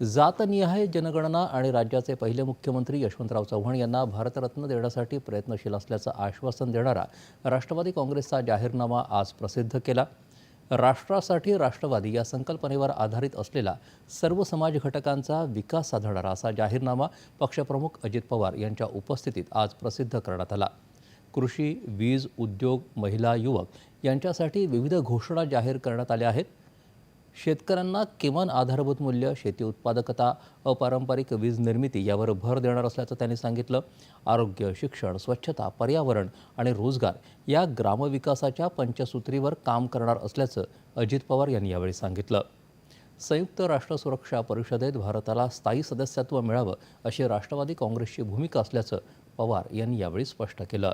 जातनिहाय जनगणना आणि राज्याचे पहिले मुख्यमंत्री यशवंतराव चव्हाण यांना भारतरत्न देण्यासाठी प्रयत्नशील असल्याचं आश्वासन देणारा राष्ट्रवादी काँग्रेसचा जाहीरनामा आज प्रसिद्ध केला. राष्ट्रासाठी राष्ट्रवादी या संकल्पनेवर आधारित असलेला सर्व समाज घटकांचा विकास साधणारा असा जाहीरनामा पक्षप्रमुख अजित पवार यांच्या उपस्थितीत आज प्रसिद्ध करण्यात आला. कृषी वीज उद्योग महिला युवक यांच्यासाठी विविध घोषणा जाहीर करण्यात आल्या आहेत. शेतकऱ्यांना किमान आधारभूत मूल्य शेती उत्पादकता अपारंपरिक वीज निर्मिती यावर भर देणार असल्याचं त्यांनी सांगितलं. आरोग्य शिक्षण स्वच्छता पर्यावरण आणि रोजगार या ग्रामविकासाच्या पंचसूत्रीवर काम करणार असल्याचं अजित पवार यांनी यावेळी सांगितलं. संयुक्त राष्ट्र सुरक्षा परिषदेत भारताला स्थायी सदस्यत्व मिळावं अशी राष्ट्रवादी काँग्रेसची भूमिका असल्याचं पवार यांनी यावेळी स्पष्ट केलं.